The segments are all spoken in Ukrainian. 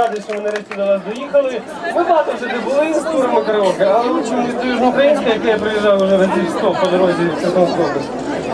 радий, що ви нарешті до нас доїхали. Ми багато вже де були з турами караоке, але ми чомусь до Южноукраїнська, яке я приїжджав вже на Дівсько по дорозі в Херсонську.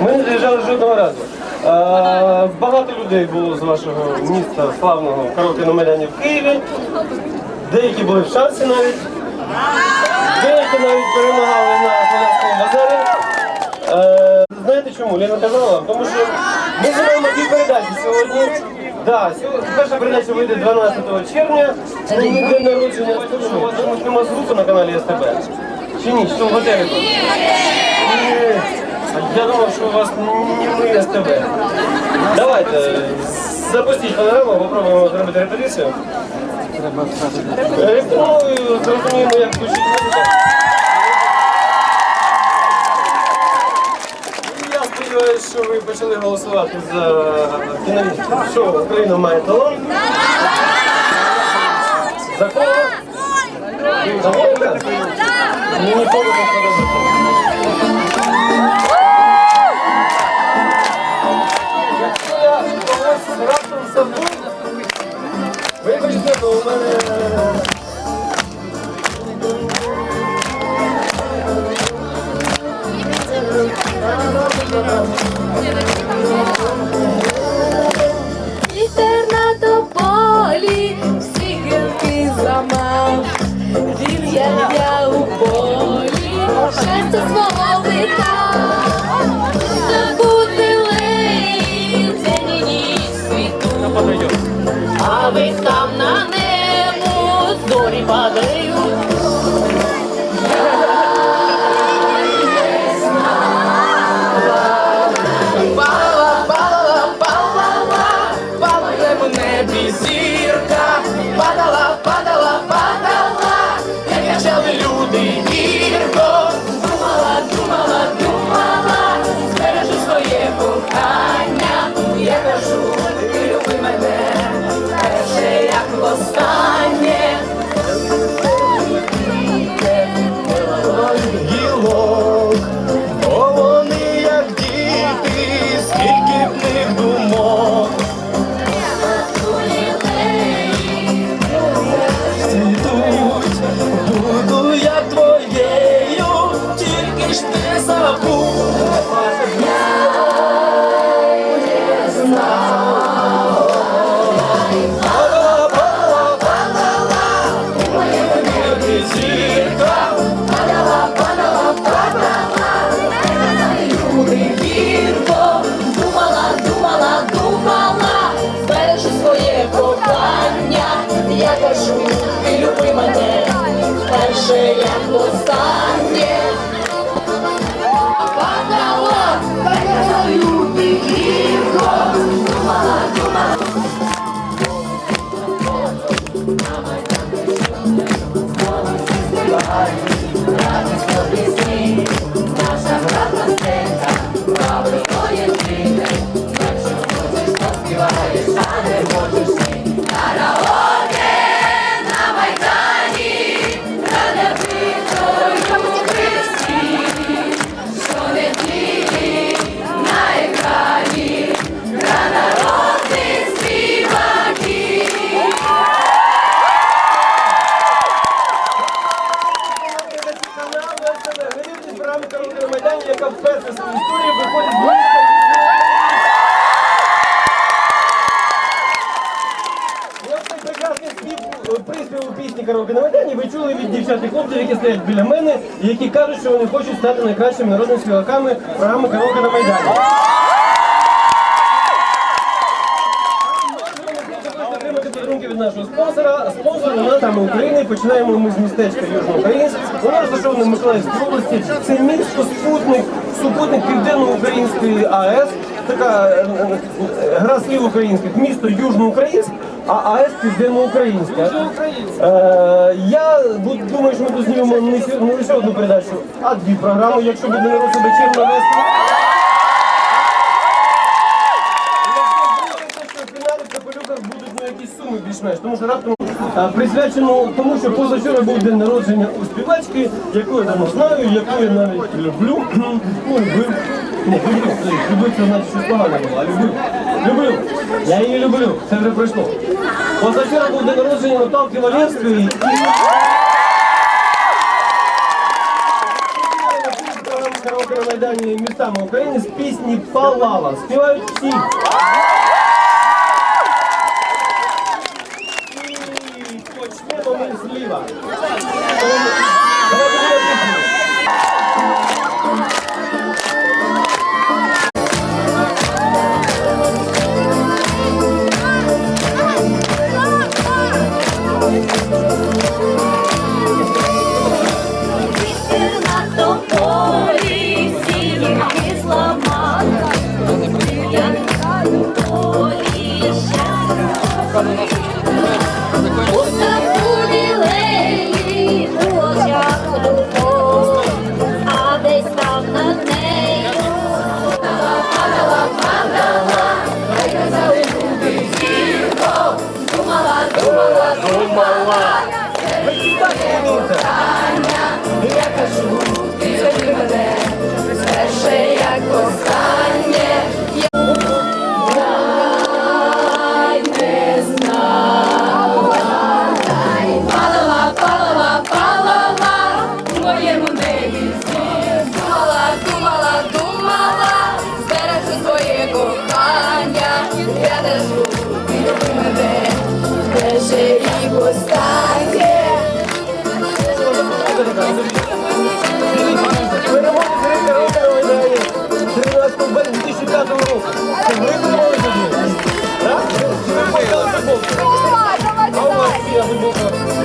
Ми не доїжджали жодного разу. А, багато людей було з вашого міста славного караоке на Маляні в Києві. Деякі були в шансі навіть. Деякі навіть перемагали на Солянському базарі. Е, знаєте чому? Ліна казала, тому що ми живемо на дві передачі сьогодні. Да, перша передача вийде 12 червня. Це день народження. У вас нема звуку на каналі СТБ? Чи ні? Що в готелі тут? Я думав, що у вас не ми СТБ. Давайте, запустіть панораму, попробуємо зробити репетицію. Репетицію, зрозуміємо, як включити що ви почали голосувати за шоу Україна має талант. За кого? За Вовка? Мені ніколи не подобається. Раптом забув, вибачте, то у мене стоять біля мене, і які кажуть, що вони хочуть стати найкращими народними співаками програми «Караоке на Майдані». Від нашого спонсора. Спонсор у нас саме України. Починаємо ми з містечка Южноукраїнськ. Воно розташоване в Миколаївській області. Це місто спутник, супутник Південноукраїнської АЕС. Така е, е, е, гра слів українських. Місто Южноукраїнськ, а АЕС Південноукраїнська. Е, я думаю, що ми тут знімемо не не лише одну передачу, а дві програми, якщо буде народ себе чимно вести. фіналі в капелюках будуть ну, якісь суми більш-менш, тому що раптом а, присвячено тому, що позавчора був день народження у співачки, яку я давно знаю, яку я навіть люблю. Ну, любив. Не, люблю. Любив це значить щось погане було, а любив. Люблю. Я її люблю. Це вже пройшло. Позавчора був день народження Наталки Валєвської. Майдані містами України з пісні Палала. Співають всі.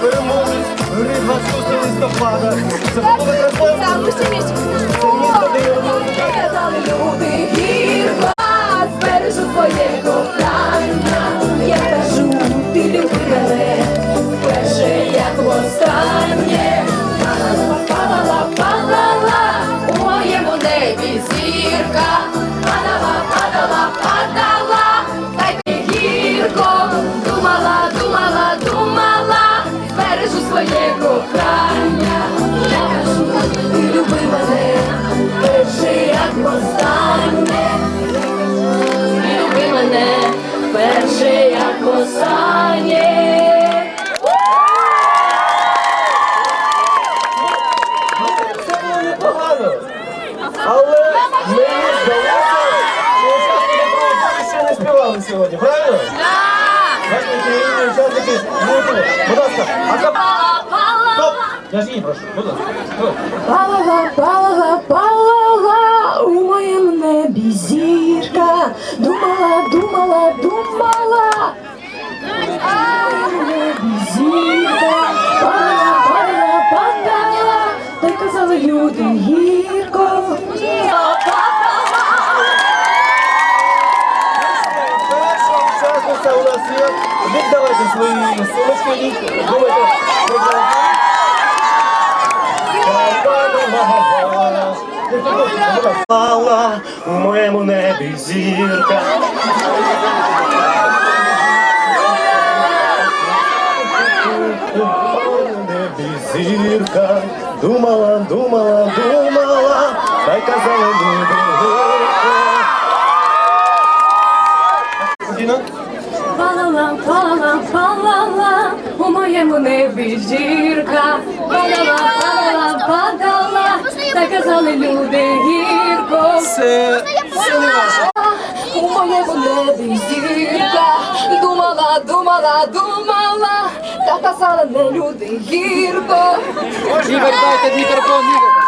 Переможець гри 26 листопада. Це футболка красавця. Це місто, де люди Будь ласка, а кап... Стоп! Я ж її прошу, будь ласка. Стоп. Палала, палала, палала Віддавайте свої сумочки, йдіть. Думайте. Пала у моєму небі зірка. Небі зірка. Думала, думала, думала, та й казали казали люди гірко. Це, не ваше. У моєму небі зірка. Думала, думала, думала, та казали не люди гірко. Ігор, дайте мікрофон, Ігор.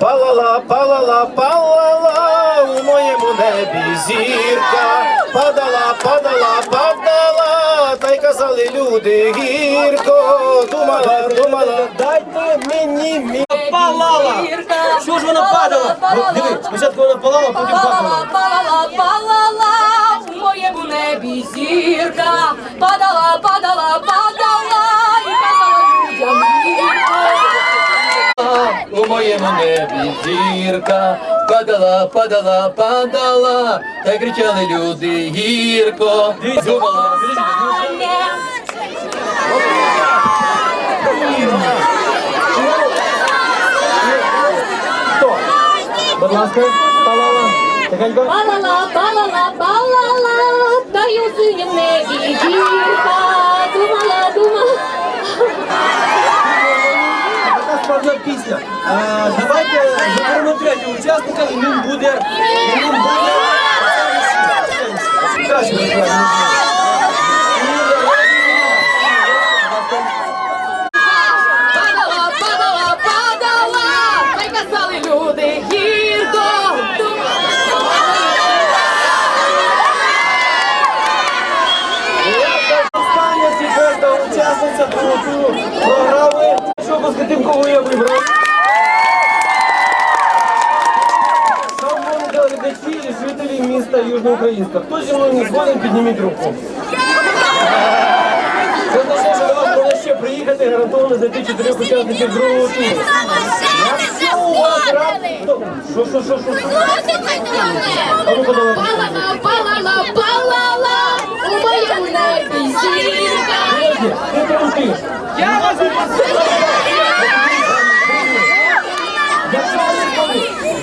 Палала, палала, палала у моєму небі зірка. Падала, падала, падала, та й казали люди гірко. Думала, думала, дайте мені мі. Палала! Що ж вона падала? Диви, спочатку вона палала, потім Палала, падала. палала, палала, у моєму небі зірка. Падала, падала, падала, і казала людям. У моєму небі зірка падала, падала, падала, та й кричали люди гірко. Думала? Будь ласка, палала. Тихенько. Палала, палала, палала, та й у синім небі зірка. Думала, думала. Така складна пісня. А, давайте заберемо третього учасника, і він буде. і Він буде. Краще, краще. Падала, падала, падала, та й казали люди гірко. Остання четверта учасниця другого туру програми. Що по тим, кого я вибрав? Шановні телеглядачі і жителі міста Южноукраїнська. Хто зі мною не згоден, підніміть руку. Це означає, що до вас може ще приїхати гарантовано знайти чотирьох учасників другого туру. Що, що, що? що? А ну подавай. Палала, палала, палала, у моєму небі зірка. Подожди, ти тремтиш.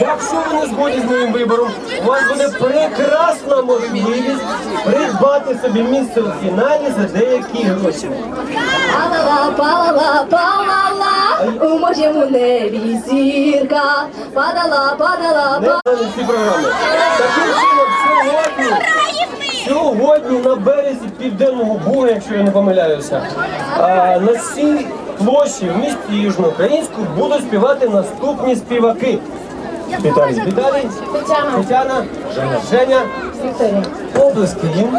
Якщо ви не згодні, якщо ви не вибором, у вас буде прекрасна можливість придбати собі місце у фіналі за деякі гроші. Палала, палала, палала, у моєму небі зірка. Падала, падала, знаю всі програми. Таким чином, сьогодні, сьогодні на березі Південного Бугу, якщо я не помиляюся, на цій площі в місті Южноукраїнську будуть співати наступні співаки. Віталій, Віталій, Тетяна. Тетяна, Женя, Женя, Облески їм.